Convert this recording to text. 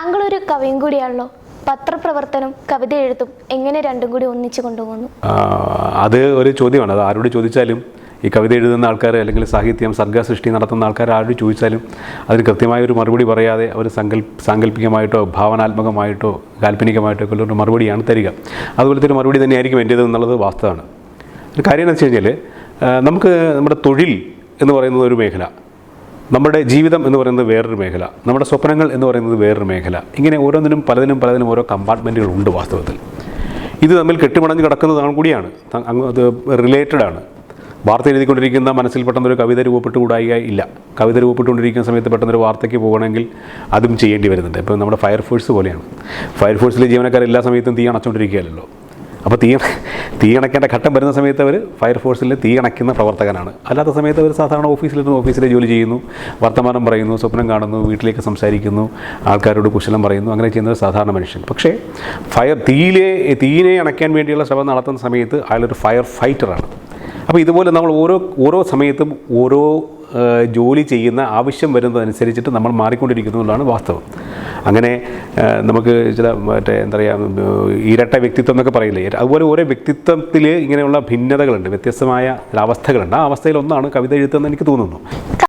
താങ്കൾ ഒരു കവിയും കൂടിയാണല്ലോ. പത്രപ്രവർത്തനം കവിത എഴുത്തും എങ്ങനെ രണ്ടും കൂടി ഒന്നിച്ചു കൊണ്ടുപോകുന്നു? അത് ഒരു ചോദ്യമാണ്. അത് ആരോട് ചോദിച്ചാലും ഈ കവിത എഴുതുന്ന ആൾക്കാർ അല്ലെങ്കിൽ സാഹിത്യം സർഗസൃഷ്ടി നടത്തുന്ന ആൾക്കാർ ആരോട് ചോദിച്ചാലും അതിന് കൃത്യമായ ഒരു മറുപടി പറയാതെ അവർ സങ്കല്പ സാങ്കല്പികമായിട്ടോ ഭാവനാത്മകമായിട്ടോ കാൽപ്പനികമായിട്ടോ ഒക്കെ ഒരു മറുപടിയാണ് തരിക. അതുപോലത്തെ ഒരു മറുപടി തന്നെയായിരിക്കും എന്റേത് എന്നുള്ളത് വാസ്തവമാണ്. ഒരു കാര്യം എന്ന് വെച്ച് കഴിഞ്ഞാൽ നമുക്ക് നമ്മുടെ തൊഴിൽ എന്ന് പറയുന്നത് ഒരു മേഖല. നമ്മുടെ ജീവിതം എന്ന് പറയുന്നത് വേറൊരു മേഖല. നമ്മുടെ സ്വപ്നങ്ങൾ എന്ന് പറയുന്നത് വേറൊരു മേഖല. ഇങ്ങനെ ഓരോന്നിനും പലതിനും പലതിനും ഓരോ കമ്പാർട്ട്മെന്റുകൾ ഉണ്ട് വാസ്തവത്തിൽ. ഇത് തമ്മിൽ കെട്ടിമടഞ്ഞ് കിടക്കുന്നതാണ് കൂടിയാണ്. അത് റിലേറ്റഡ് ആണ്. വാർത്ത എഴുതിക്കൊണ്ടിരിക്കുന്ന മനസ്സിൽ പെട്ടെന്നൊരു കവിത രൂപപ്പെട്ടുകൂടായിക ഇല്ല. കവിത രൂപപ്പെട്ടുകൊണ്ടിരിക്കുന്ന സമയത്ത് പെട്ടെന്നൊരു വാർത്തയ്ക്ക് പോകണമെങ്കിൽ അതും ചെയ്യേണ്ടി വരുന്നുണ്ട്. ഇപ്പോൾ നമ്മുടെ ഫയർഫോഴ്സ് പോലെയാണ്. ഫയർഫോഴ്സിലെ ജീവനക്കാർ എല്ലാ സമയത്തും തീ അണച്ചുകൊണ്ടിരിക്കുകയല്ലോ അപ്പോൾ തീ തീ അണയ്ക്കേണ്ട ഘട്ടം വരുന്ന സമയത്ത് അവർ ഫയർഫോഴ്സിൽ തീ അണയ്ക്കുന്ന പ്രവർത്തകനാണ്. അല്ലാത്ത സമയത്ത് അവർ സാധാരണ ഓഫീസിലിരുന്ന് ഓഫീസിലെ ജോലി ചെയ്യുന്നു. വർത്തമാനം പറയുന്നു സ്വപ്നം കാണുന്നു വീട്ടിലേക്ക് സംസാരിക്കുന്നു ആൾക്കാരോട് കുശലം പറയുന്നു അങ്ങനെ ചെയ്യുന്ന ഒരു സാധാരണ മനുഷ്യൻ. പക്ഷേ ഫയർ തീയിലെ തീയിനെ അണയ്ക്കാൻ വേണ്ടിയുള്ള ശ്രമം നടത്തുന്ന സമയത്ത് അയാളൊരു ഫയർ ഫൈറ്ററാണ് അപ്പോൾ ഇതുപോലെ നമ്മൾ ഓരോ ഓരോ സമയത്തും ഓരോ ജോലി ചെയ്യുന്ന ആവശ്യം വരുന്നതനുസരിച്ചിട്ട് നമ്മൾ മാറിക്കൊണ്ടിരിക്കുന്നു എന്നുള്ളതാണ് വാസ്തവം. അങ്ങനെ നമുക്ക് ചില മറ്റേ എന്താ പറയുക ഇരട്ട വ്യക്തിത്വം എന്നൊക്കെ പറയില്ലേ? അതുപോലെ ഓരോ വ്യക്തിത്വത്തിൽ ഇങ്ങനെയുള്ള ഭിന്നതകളുണ്ട് വ്യത്യസ്തമായ അവസ്ഥകളുണ്ട് ആ അവസ്ഥയിൽ ഒന്നാണ് കവിത എഴുത്തെന്ന് എനിക്ക് തോന്നുന്നു.